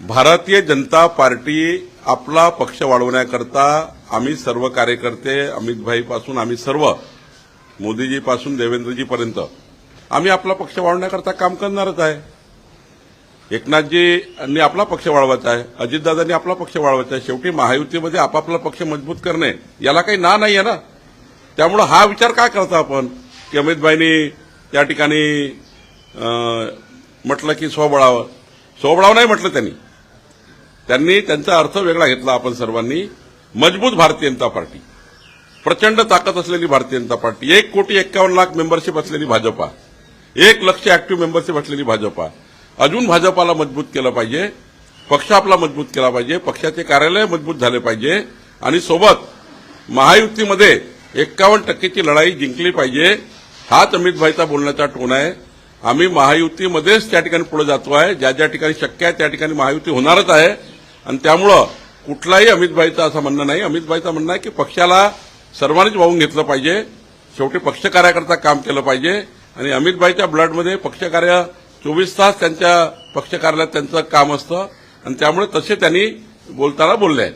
Bharatiya Janata party आपला पक्ष वाढवण्याकरता आम्ही सर्व कार्यकर्ते अमितभाईपासून आम्ही सर्व मोदीजीपासून देवेंद्रजीपर्यंत आम्ही आपला पक्ष वाढवण्याकरता काम करणारच आहे. एकनाथजींनी आपला पक्ष वाढवायचा आहे. अजितदादांनी आपला पक्ष वाढवायचा आहे. शेवटी महायुतीमध्ये आपापला पक्ष मजबूत करणे याला काही ना नाही आहे ना? त्यामुळं हा विचार काय करता आपण? की अमितभाईंनी या ठिकाणी म्हटलं की स्वबळावर स्वबळाव नाही म्हटलं त्यांनी. त्यांनी त्यांचा अर्थ वेगळा घेतला आपण सर्वांनी. मजबूत भारतीय जनता पार्टी. प्रचंड ताकद असलेली भारतीय जनता पार्टी. एक कोटी एक्कावन्न लाख मेंबरशिप असलेली भाजपा. एक लक्ष ऍक्टिव्ह मेंबरशिप असलेली भाजपा. अजून भाजपाला मजबूत केलं पाहिजे. पक्ष आपला मजबूत केला पाहिजे. पक्षाचे कार्यालय मजबूत झाले पाहिजे. आणि सोबत महायुतीमध्ये एक्कावन्न टक्केची लढाई जिंकली पाहिजे. हाच अमितभाईचा बोलण्याचा टोन आहे. आम्ही महायुतीमध्येच त्या ठिकाणी पुढे जातो आहे. ज्या ज्या ठिकाणी शक्य आहे त्या ठिकाणी महायुती होणारच आहे. आणि त्यामुळं कुठलाही अमितभाईचं असं म्हणणं नाही. अमितभाईचं म्हणणं आहे की पक्षाला सर्वांनीच वाहून घेतलं पाहिजे. शेवटी पक्ष कार्याकरता काम केलं पाहिजे. आणि अमितभाईच्या ब्लडमध्ये पक्षकार्य चोवीस तास त्यांच्या पक्ष कार्यालयात त्यांचं काम असतं. आणि त्यामुळे तसे त्यांनी बोलताना बोलले आहेत.